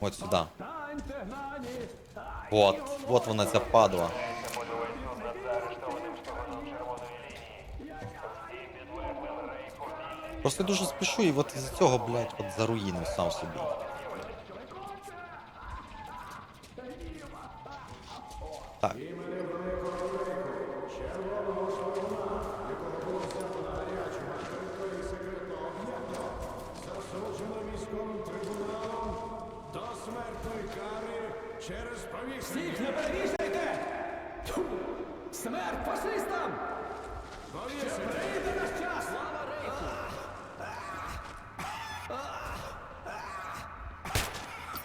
От сюди. Вот. от вона ця падла. Просто я дуже спішу і от із цього, блядь, от заруїнив сам собі. Так. До смертної кари через повісення. Всіх не перевішайте! Тьфу! Смерть фашистам! Ще прийде наш час! Слава рейху!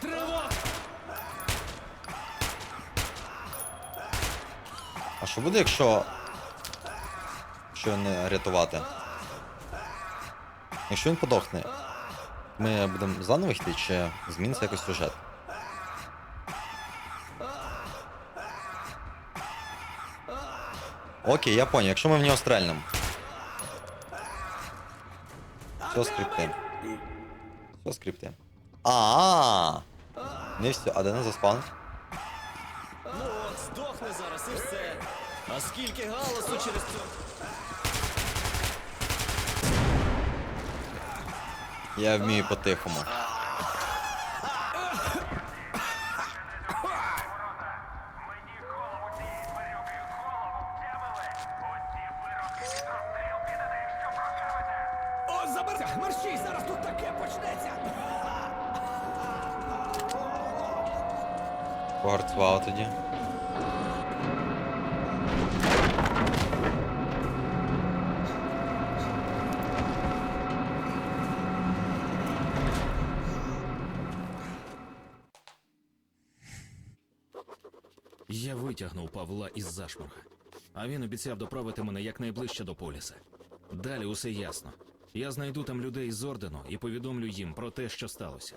Тривога! А що буде, якщо. Якщо не рятувати? Якщо він подохне, ми будемо заново йти чи зміниться якось сюжет? Окей, я понял, якщо ми в нього стрельнемо. Все скрипти. Все скрипти. А, Не все, а де не заспавнить? Ну от, здохне зараз і все. А скільки галасу через це. Я вмію по-тихому. О, заберся! Мерщій! Зараз тут таке почнеться! Погарцував тоді. Витягнув Павла із зашморга, а він обіцяв доправити мене якнайближче до поліса. Далі усе ясно. Я знайду там людей з ордену і повідомлю їм про те, що сталося.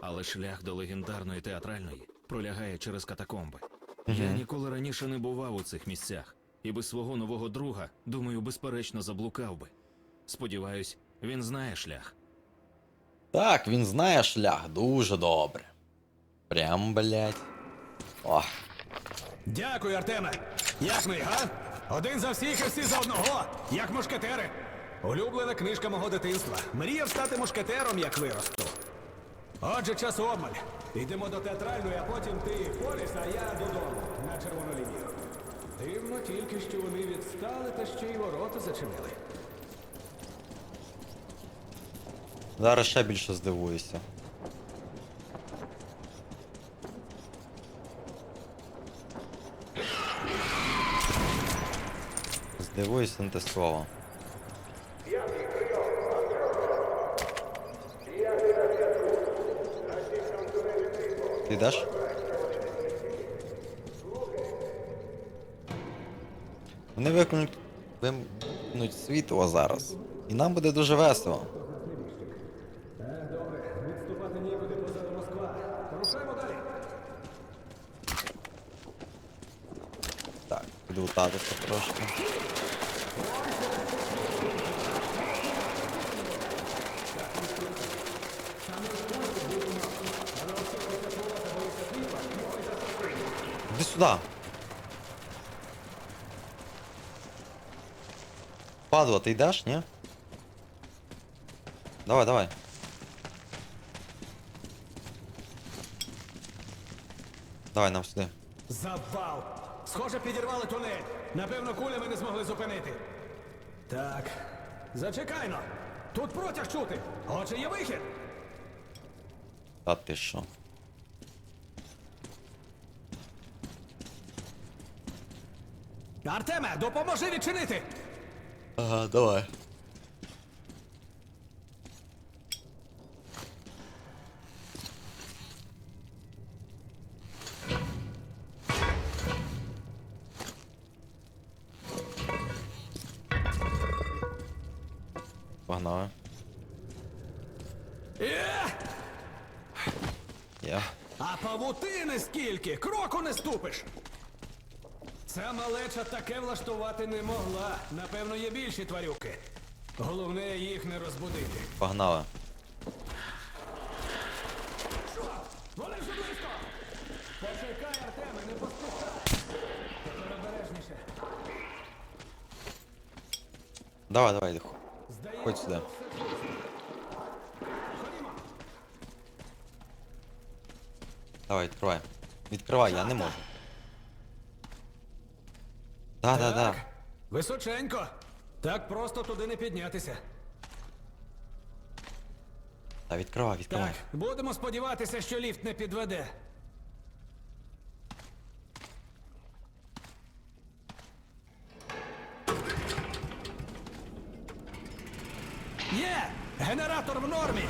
Але шлях до легендарної театральної пролягає через катакомби. Я ніколи раніше не бував у цих місцях, і без свого нового друга, думаю, безперечно заблукав би. Сподіваюсь, він знає шлях. Так, він знає шлях дуже добре. Прям, блядь. Ох. Дякую, Артеме! Як ми, га? Один за всіх і всі за одного, як мушкетери. Улюблена книжка мого дитинства. Мріяв стати мушкетером, як виросту. Отже, час обмаль. Йдемо до театральної, а потім ти поліс, а я додому на червону лінію. Дивно тільки, що вони відстали та ще й ворота зачинили. Зараз ще більше здивуюся. Здивуюся на те слово. Ти йдеш? Вони виконують світло зараз. І нам буде дуже весело. підлутатися трошки. Іди сюди. Падла, ти йдеш, ні? Давай, давай. Давай нам сюди. Запал! Схоже, підірвали тунель. Напевно, кулями не змогли зупинити. Так. Зачекайно. Тут протяг чути. Отже, є вихід. Та ти що? Артеме, допоможи відчинити! Ага, давай. першим. Ця малеча таке влаштувати не могла. Напевно, є більші тварюки. Головне їх не розбудити. Погнали. Вони вже близько! Почекай, Артеме, не поспішай! Давай, давай, диху. Здається, сюди. Давай, відкривай. Відкривай, я не можу. Да, да, да. Височенько. Так просто туди не піднятися. Та відкривай, відкривай. Так, будемо сподіватися, що ліфт не підведе. Є! Генератор в нормі!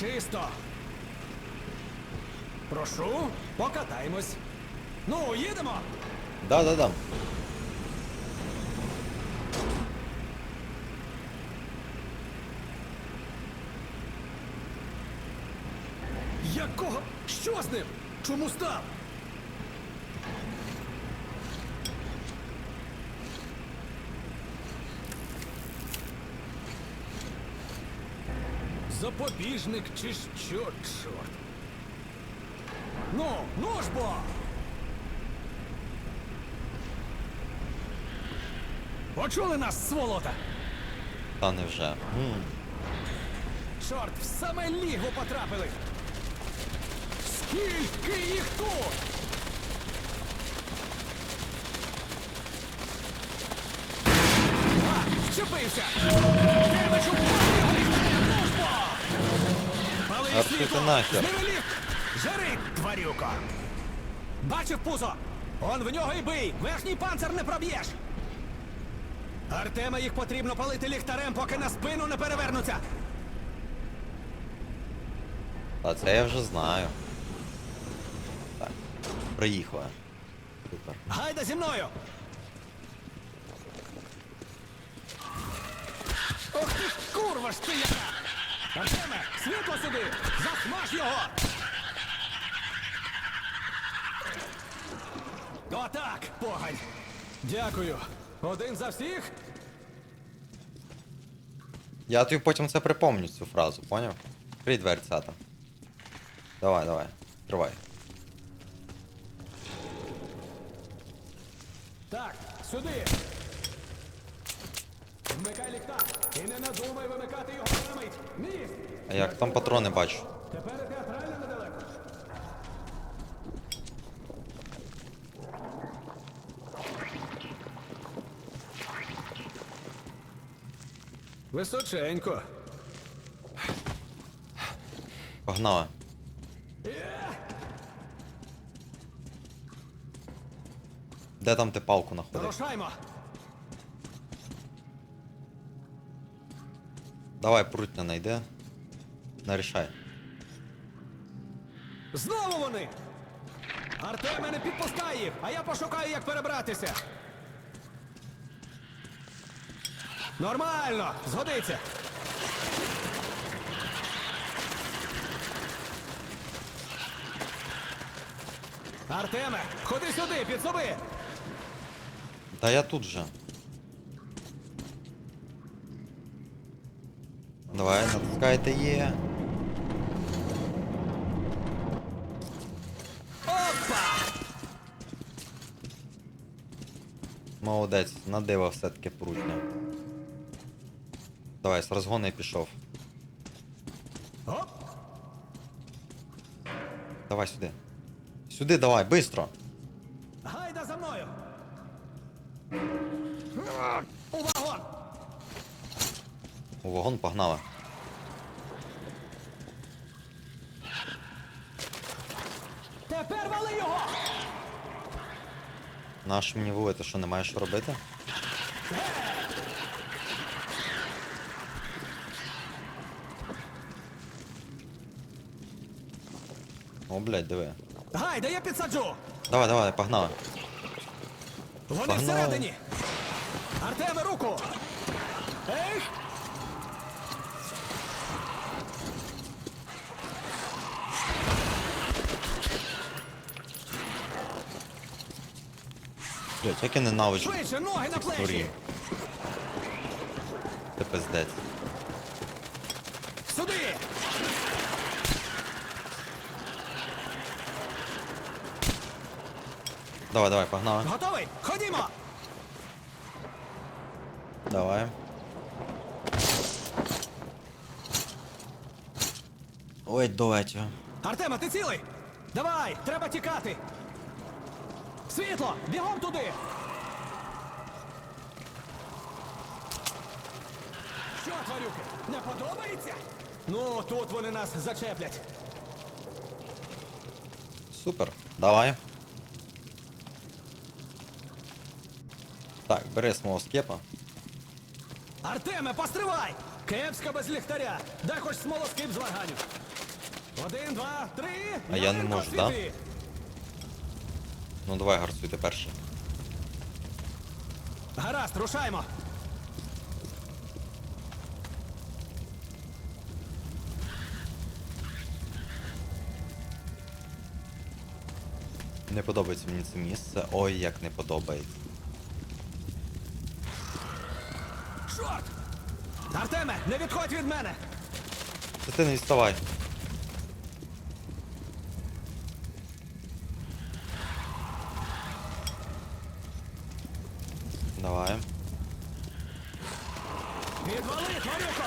Чисто. Прошу, покатаємось. Ну, їдемо! Да, да, да. Якого? Що з ним? Чому став? Запобіжник чи що, чорт? Ну, ну ж бо! Почули нас, сволота? Та невже. Чорт, в саме лігу потрапили! Скільки їх тут? А, вчепився! Кирмичу, побігли! Службо! Пали А ти світло! нахер? Жари, тварюко! Бачив пузо? Он в нього й бий! Верхній панцир не проб'єш! Артема їх потрібно палити ліхтарем, поки на спину не перевернуться! Та це я вже знаю. Так. Приїхали. Супер. Гайда зі мною! Ох ти ж курва ж ти яка! Артеме, світло сюди! Засмаж його! Отак, погань! Дякую! Один за всіх? Я тобі потім це припомню цю фразу, поняв? Відкрий дверцята. Давай, давай. Відкривай. Так, сюди! Вмикай ліхтар! І не надумай вимикати його на мить! Міст! А як там патрони бачу? Тепер театрально Височенько. Погнали. Де там ти палку? Рушаймо. Давай прутня найди. Нарішай. Знову вони! Артеме не підпускай їх, а я пошукаю, як перебратися. Нормально, згодиться. Артеме, ходи сюди, підсоби! Та я тут же. Давай, натискайте є. Опа! Молодець, надива все-таки прутня. Давай, з розгону і пішов. Давай сюди. Сюди давай, бистро. Гайда за мною! У вагон! У вагон погнали. Тепер вали його! Наш мені вулити, що немає що робити? Блядь, диви. Гайда, я підсаджу! Давай, давай, погнали. Вони Погнали. всередині! Артеме, руку! Ех! Блядь, як я ненавиджу Швидше, ноги на плечі! Це пиздець. Сюди! Давай, давай, погнали. Готовий? Ходімо! Давай. Ой, його. Артема, ти цілий? Давай, треба тікати. Світло! Бігом туди! Що, тварюки, не подобається? Ну, тут вони нас зачеплять. Супер. Давай. Так, бери смолоскепа. Артеме, постривай! Кепська без ліхтаря. Дай хоч смолоскип з ваганю. Один, два, три. А я не можу, да? Ну давай гарцуйте перший. Гаразд, рушаймо. Не подобається мені це місце. Ой, як не подобається. Чорт! Артеме, не відходь від мене! Це ти не відставай. Давай. Відвали, тварюко!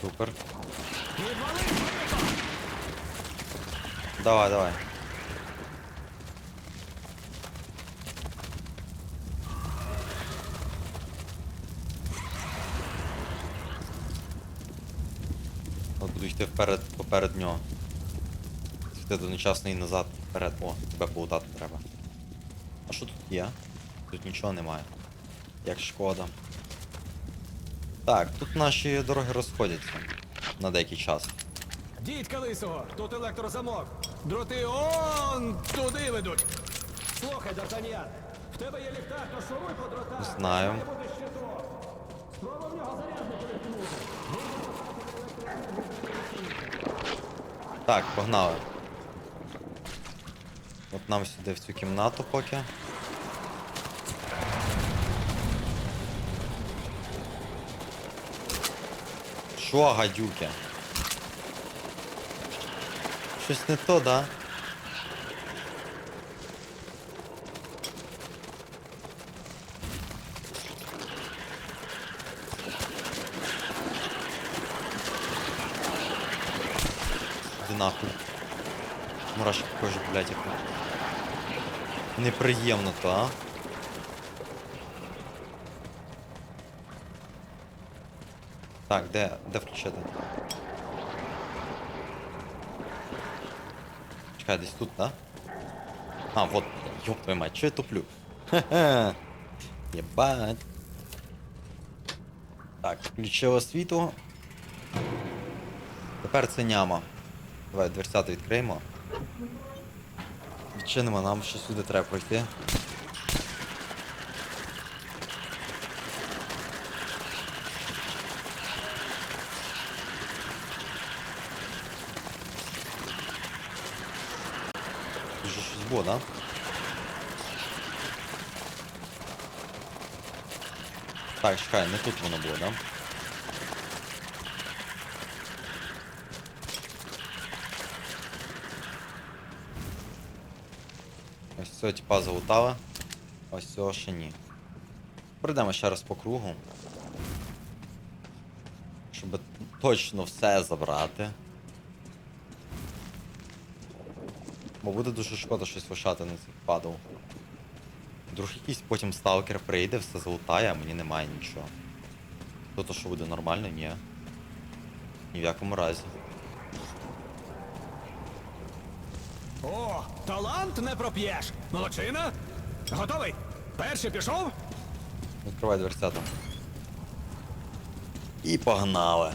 Супер. Відвали, тварюко! Давай, давай. От буду йти вперед, поперед нього. Йти до нечасної назад, вперед. О, тебе полутати треба. А що тут є? Тут нічого немає. Як шкода. Так, тут наші дороги розходяться на деякий час. Дідька лисого, тут електрозамок. Дроти он туди ведуть. Слухай, Д'Артаньян, в тебе є ліхтар, то шуруй по дротах. Знаю. Має. Спробуй в нього зарядник перекинути. Так, погнали. От нам сюди в цю кімнату поки. Що, гадюки? Щось не то, да? Нахуй. Мурашки кожі, блядь, як. Неприємно то, а? Так, де, де включити? Чекай, десь тут, да? А, вот, ёб твою мать, чё я туплю? Ха-ха! Єбать. Так, включило світло. Тепер це няма. Давай дверцята відкриємо. Відчинимо, нам ще сюди треба пройти. Тут же щось було, да? Так, чекай, не тут воно було, да? Цього типа залутали. Ось цього ще ні. Пройдемо ще раз по кругу. Щоб точно все забрати. Бо буде дуже шкода щось лишати на цих падал. Вдруг якийсь потім сталкер прийде, все залутає, а мені немає нічого. То то що буде нормально? Ні. Ні в якому разі. О, талант не проп'єш. Молодчина. Готовий? Перший пішов? Відкривай дверцята. І погнали.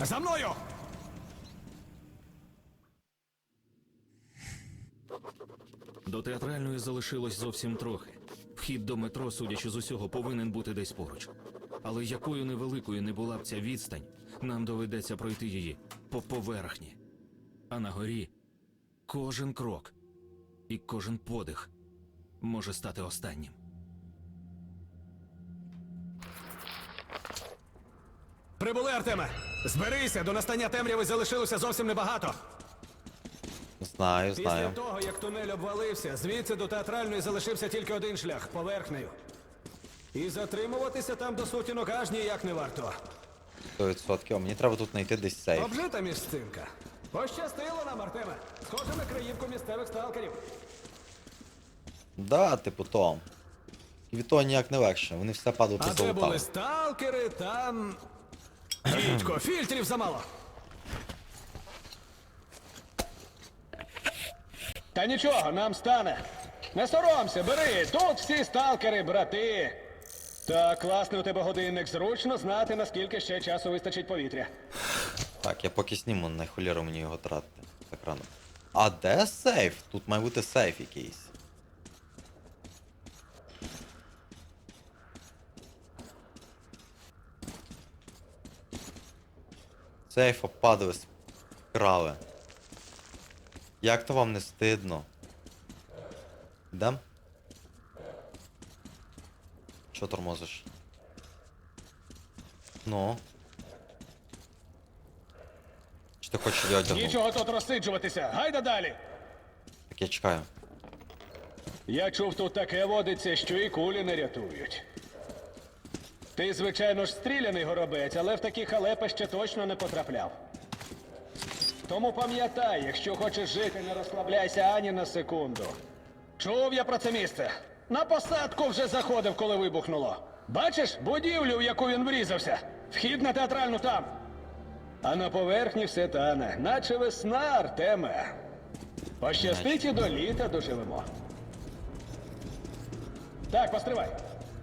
За мною! До театральної залишилось зовсім трохи. Вхід до метро, судячи з усього, повинен бути десь поруч. Але якою невеликою не була б ця відстань, нам доведеться пройти її по поверхні. А на горі кожен крок і кожен подих може стати останнім. Прибули, Артеме! Зберися, до настання темряви залишилося зовсім небагато. Знаю, Після того, як тунель обвалився, звідси до театральної залишився тільки один шлях поверхнею. І затримуватися там до сутінок аж ніяк не варто. 100%. Мені треба тут знайти десь сейф. Обжита місцинка. Пощастило нам, Артеме. Схоже на краївку місцевих сталкерів. Да, типу то. І від того ніяк не легше. Вони все падали А позалутали. були сталкери, там. Дідько, фільтрів замало. Та нічого, нам стане. Не соромся, бери. Тут всі сталкери, брати. Так, класний у тебе годинник. Зручно знати, наскільки ще часу вистачить повітря. Так, я поки сніму, на холєру мені його тратити. Так рано. А де сейф? Тут має бути сейф якийсь. Сейф опадали, скрали. Як то вам не стидно? Йдем? Що тормозиш? Ну. Чи ти хочеш щоб я одягнув? Нічого тут розсиджуватися. Гайда далі. Так я чекаю. Я чув, тут таке водиться, що і кулі не рятують. Ти, звичайно ж, стріляний горобець, але в такі халепи ще точно не потрапляв. Тому пам'ятай, якщо хочеш жити, не розслабляйся ані на секунду. Чув я про це місце. На посадку вже заходив, коли вибухнуло. Бачиш будівлю, в яку він врізався? Вхід на театральну там. А на поверхні все тане, наче весна, Артеме. Пощастить і до літа доживемо. Так, постривай.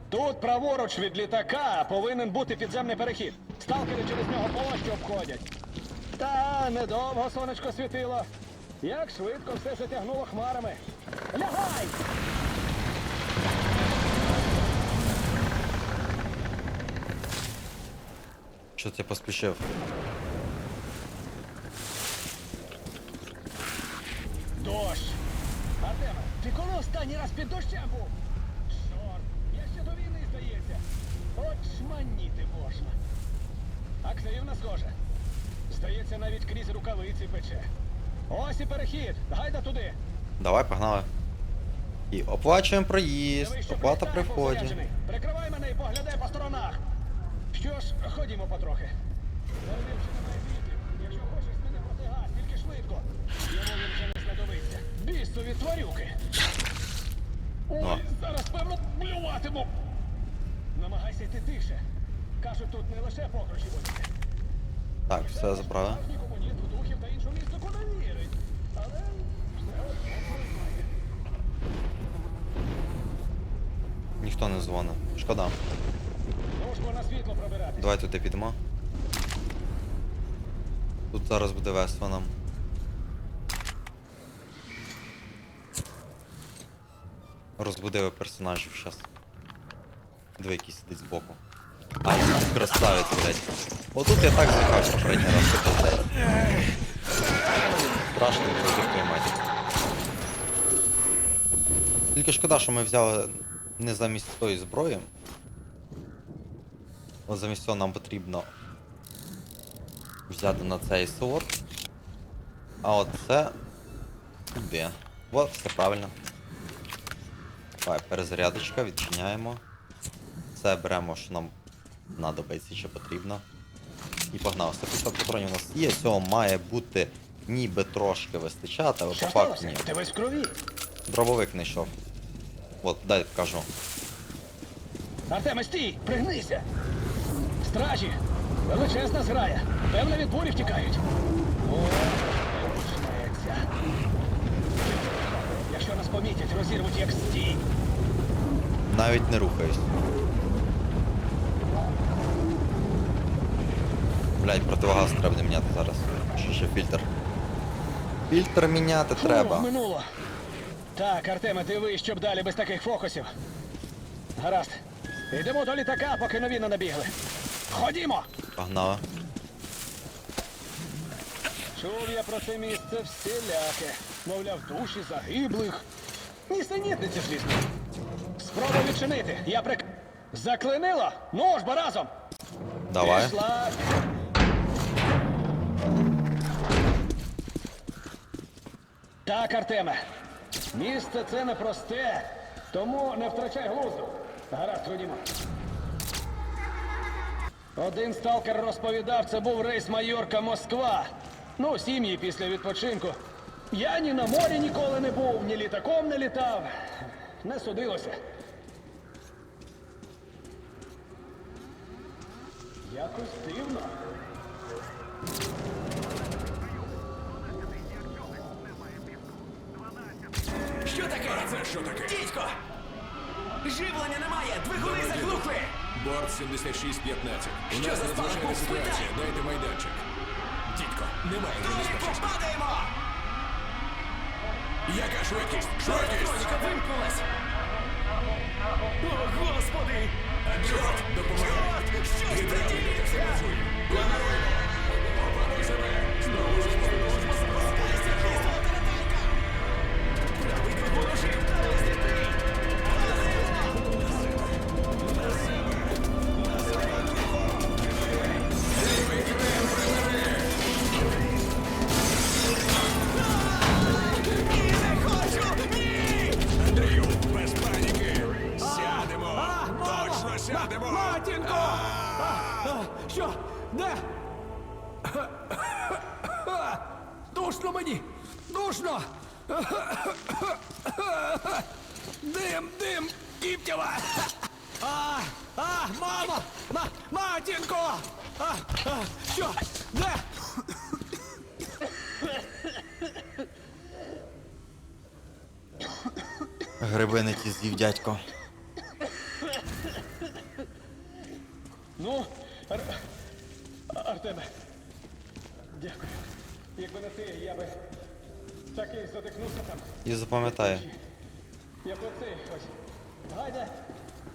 Тут праворуч від літака повинен бути підземний перехід. Сталкери через нього площу обходять. Та недовго сонечко світило. Як швидко все затягнуло хмарами. Лягай! Що ти поспішив? Дощ! Артеме, ти коли останній раз під дощем був? Чорт, я ще до війни, здається. От шманіти можна. Активно схоже. Здається, навіть крізь рукавиці пече. Ось і перехід. Гайда туди. Давай, погнали. І оплачуємо проїзд. Оплата при вході. Прикривай мене і поглядай по сторонах. Що ж, ходімо потрохи. Якщо хочеш, мене протигаз, тільки швидко. Йому він вже не знадобиться. Бісові тварюки. Ой, О. зараз певно блюватиму. Намагайся йти тише. Кажуть, тут не лише покручі водяться. Так, все забрали. Ніхто не дзвонив. Шкода. Давай туди підемо. Тут зараз буде весело нам. Розбудили персонажів зараз. Диви, який сидить збоку. Ай, красавець, блядь. Отут я так злякався попередній раз, це пиздець. Страшно твою мать. Тільки шкода, що ми взяли не замість тої зброї. От замість цього нам потрібно взяти на цей сорт. А от це. Куди? От, все правильно. Давай, перезарядочка, відчиняємо. Це беремо, що нам знадобиться, що потрібно. І погнав. 150 патронів у нас є, цього має бути ніби трошки вистачати, але по факту ні. Ти весь крові. Дробовик знайшов. От, дай покажу. Артеме, стій! Пригнися! Стражі! Величезна зграя! Певно, від бурі втікають. О, почнеться. Якщо нас помітять, розірвуть як стій. Навіть не рухаюсь. Блять, противогаз треба буде міняти зараз. Що ще фільтр? Фільтр міняти Фу, треба. минуло. Так, Артеме, дивись, щоб далі без таких фокусів. Гаразд. Йдемо до літака, поки нові не набігли. Ходімо! Погнали. Чув я про це місце всіляке. Мовляв, душі загиблих. Нісенітниці, звісно. Спробуй відчинити. Я прик... Заклинило? Ну ж, бо разом! Давай. Пішла. Так, Артеме. Місце це непросте, тому не втрачай глузду. Гаразд, ходімо. Один сталкер розповідав, це був рейс Майорка Москва. Ну, сім'ї після відпочинку. Я ні на морі ніколи не був, ні літаком не літав. Не судилося. Якось дивно. Що таке? Це що таке? Дідько! Живлення немає! Двигуни заглухли! Борт 7615. У Що нас за надзвичайна ситуація. Дайте майданчик. Дідько, немає небезпечності. падаємо! Яка швидкість? Швидкість! Електроніка вимкнулась! О, господи! Чорт, допомагай! Чорт! Що Гриби не ті з'їв дядько. Ну, Ар... Артеме. Дякую. Якби не ти, я би так і задихнувся там. І запам'ятай, Я про це ось. Гайда,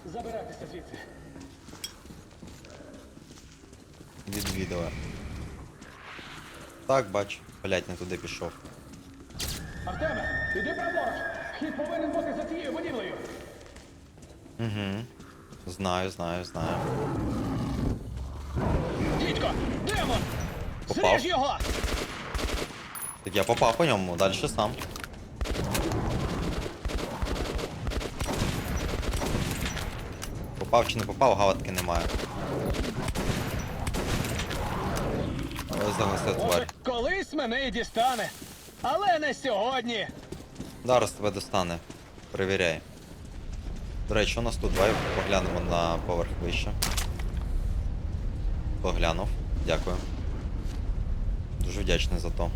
забиратися звідси. відвідував. Так, бач, блять, не туди пішов. Артеме, іди праворуч. Хід повинен бути за цією будівлею. Знаю, знаю, знаю. Дідько, демон! Попав. Сріж його! Так я попав по ньому, далі сам. Попав чи не попав, галатки немає. Ось загасив Може, тварь. колись мене і дістане. Але не сьогодні. Зараз тебе достане. Перевіряй. До речі, у нас тут? Давай поглянемо на поверх вище. Поглянув. Дякую. Дуже вдячний за то.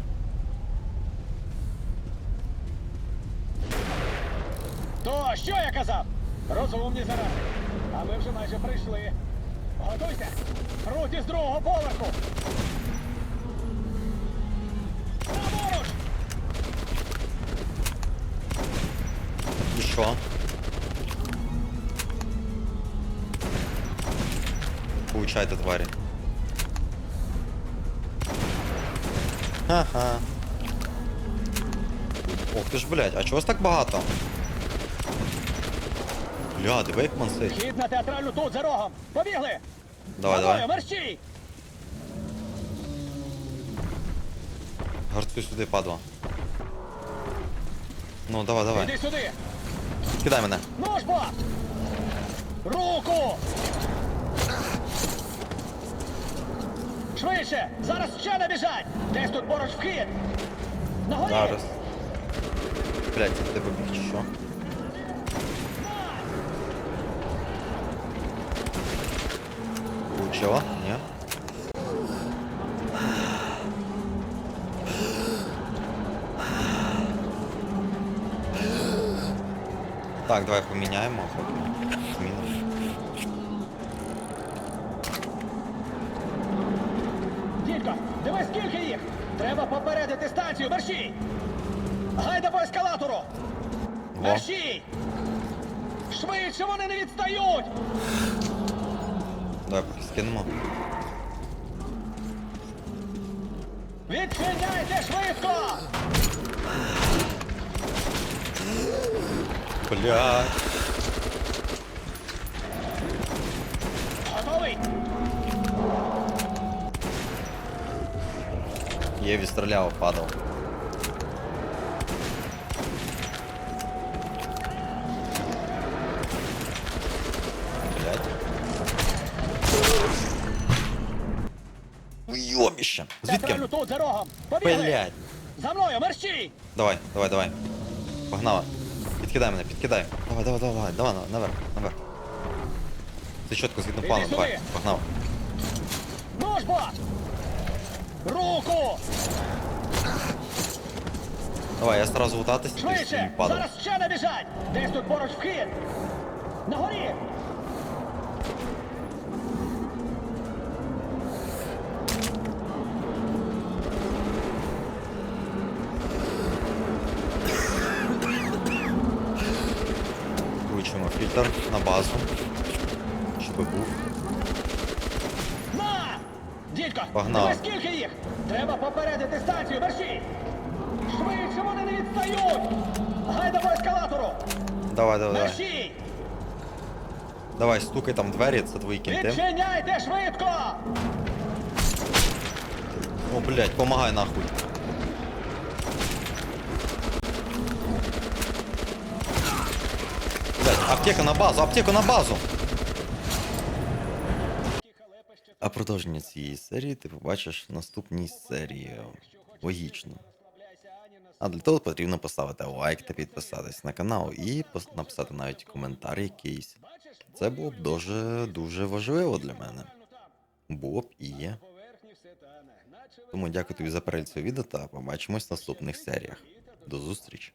То що я казав? Розумні зараз. А ми вже майже прийшли. Готуйся! Круть із другого поверху! Що? Получайте, тварі. Ха-ха. Ох ти ж, блядь, а чого вас так багато? Бля, диви як мансить. Хід на театральну тут, за рогом! Побігли! Давай, За мною, давай. мерщій! Гарцуй сюди, падла. Ну, давай, давай. Іди сюди! Кидай мене. Ж бо! Руку! Швидше! Зараз ще набіжать! Десь тут поруч вхід! Нагорі! Зараз. Блядь, це в тебе біг чи що? Получила? Ні? Так, давай поміняємо. поки. Змінимо. Дідько, диви скільки їх! Треба попередити станцію, мерщій! Гайда по ескалатору! Во. Мерщій! Швидше вони не відстають! Давай поки скинемо. Відчиняйте швидко! блядь. Еве стрелял, падал. Уйомище. Звідки? Блять. За мною, марші! Давай, давай, давай. Погнали. Підкидай мене, підкидай. Давай, давай, давай, давай, давай, наверх, наверх. Ти чітко згідно плану, давай, погнав. ножба! Руку! Давай, я сразу утатись, ти Швидше! падав. Зараз ще набіжать! Десь тут поруч вхід! На горі! Базу. Щоб був. На! Дідько! Погнали. Диви, скільки їх! Треба попередити станцію, мерщій! Швидше вони не відстають! Гайда по ескалатору! Давай, давай, давай. Мерщій! Давай, стукай там двері, це твої кінти. Відчиняйте швидко! О, блять, помагай нахуй. Аптека на базу, аптека на базу! А продовження цієї серії ти побачиш в наступній серії. Логічно. А для того потрібно поставити лайк та підписатись на канал і написати навіть коментар якийсь. Це було б дуже дуже важливо для мене. Було б і є. Тому дякую тобі за перегляд цього відео та побачимось в наступних серіях. До зустрічі!